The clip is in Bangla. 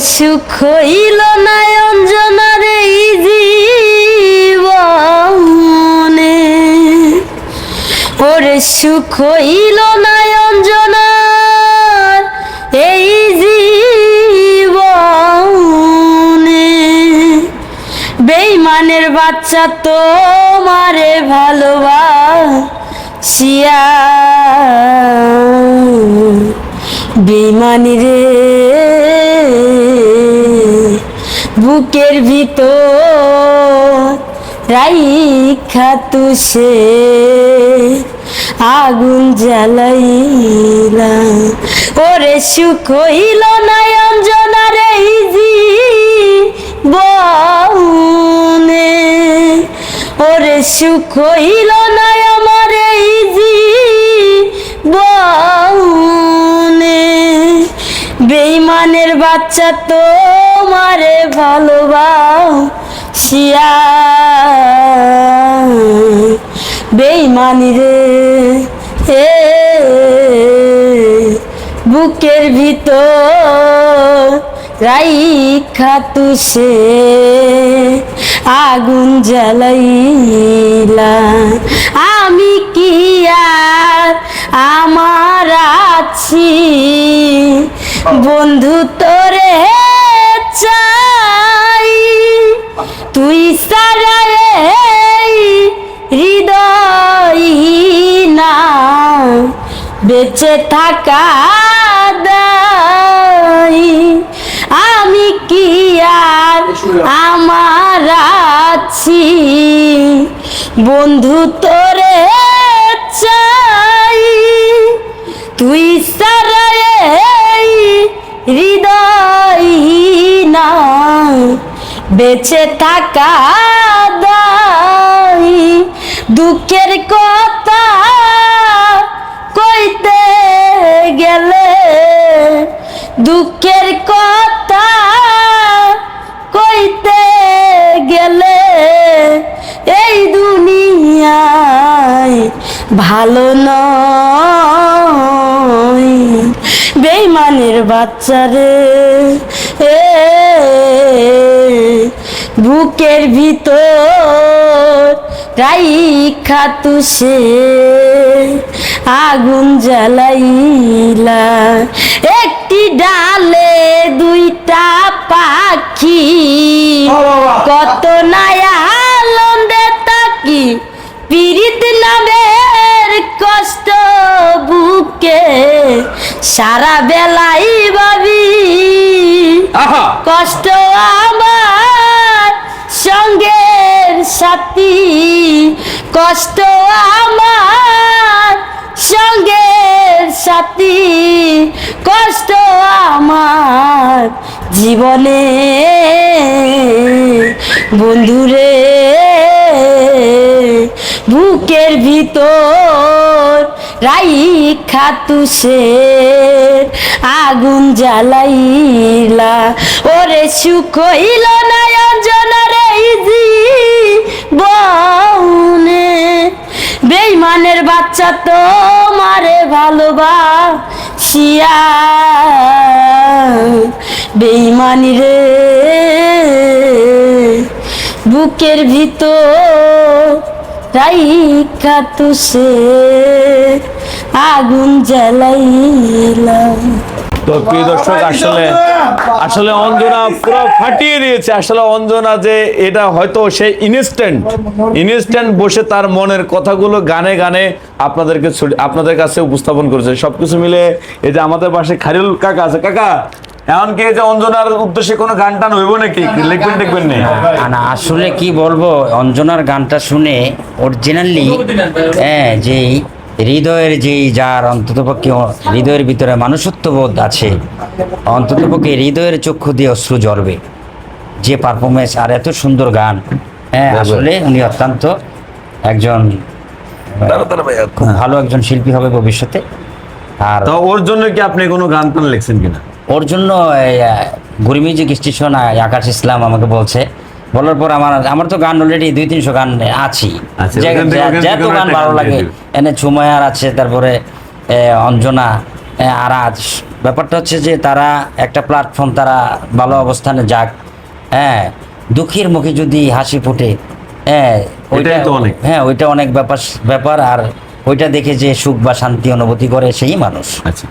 সুখ হইল না এই জীবনে। ওরে সুখ হইল না এই জীবনে। বেইমানের বাচ্চা তো মারে ভালোবাসিয়া। বেইমানি রে বুকের ভিতর রাইখা তুষে, আগুন জ্বালাইলা। ওরে সুখ হইল না অঞ্জনার এই জীবনে ওরে সুখ হইল না বেইমানের বাচ্চা তো মারে ভালোবাসিয়া বেইমানি রে হে বুকের ভিতর রাইখা তুষে আগুন জ্বালাইলা বন্ধু তোরে চাই, তুই সারা হৃদয় না, বেঁচে থাকা দাই। আমি কি আর আমার আছি? বন্ধু তোরে চাই, তুই সারা বেঁচে থাকা দায় দুঃখের কথা কইতে গেলে দুঃখের কথা কইতে গেলে এই দুনিয়ায় ভালো নয়। বেইমানের বাচ্চারে বুকের ভিতর রাইখা তুষে আগুন জ্বালাইলা। একটি ডালে দুইটা পাখি কত নায়া আনন্দে তাকি পীড়িত নামের কষ্ট বুকে। সারা বেলাই ভাবি কষ্ট আমার সাথী কষ্ট আমার সঙ্গের সাথী, কষ্ট আমার জীবনে। বন্ধুরে, বুকের ভিতর রাইখা তুষের আগুন জ্বালাইলা। ওরে সুখ হইল না অঞ্জনার এই বেইমানের বাচ্চা তো মারে ভালোবাসিয়া বেইমানি রে বুকের ভিতর রাইকা তুষে আগুন জ্বালাইলাম। তো প্রিয় দর্শক আসলে আসলে অঞ্জনা পুরো ফাটিয়ে দিয়েছে। আসলে অঞ্জনা যে এটা হয়তো সে ইনস্ট্যান্ট ইনস্ট্যান্ট বসে তার মনের কথাগুলো গানে গানে আপনাদেরকে আপনাদের কাছে উপস্থাপন করেছে। সবকিছু মিলে এই যে আমাদের পাশে খারিল কাকা আছে। কাকা এমন কি এই যে অঞ্জনার উদ্দেশ্যে কোনো গান টান হইব নাকি? লিখবেন নেই না? আসলে কি বলব অঞ্জনার গানটা শুনে অরিজিনালি হ্যাঁ যে হৃদয়ের যেই যার অন্ততপক্ষে হৃদয়ের ভিতরে মানুষত্ব বোধ আছে অন্ততপক্ষে হৃদয়ের চক্ষু দিয়ে অশ্রু ঝরবে। যে পারফরমেন্স আর এত সুন্দর গান হ্যাঁ আসলে উনি অত্যন্ত একজন খুব ভালো একজন শিল্পী হবে ভবিষ্যতে। আর তো ওর জন্য কি আপনি কোনো গান টান লিখছেন কিনা? ওর জন্য গুরি মিউজিক স্টেশন আকাশ ইসলাম আমাকে বলছে। বলার পর আমার আমার তো গান অলরেডি দুই তিনশো গান আছি আচ্ছা, যত গান ভালো লাগে এনে ছুমায়ার আছে তারপরে অঞ্জনা আরাজ। ব্যাপারটা হচ্ছে যে তারা একটা প্ল্যাটফর্ম তারা ভালো অবস্থানে যাক। হ্যাঁ দুঃখের মুখে যদি হাসি ফুটে হ্যাঁ ওইটা অনেক। হ্যাঁ ওইটা অনেক ব্যাপার ব্যাপার। আর ওইটা দেখে যে সুখ বা শান্তি অনুভূতি করে সেই মানুষ। আচ্ছা।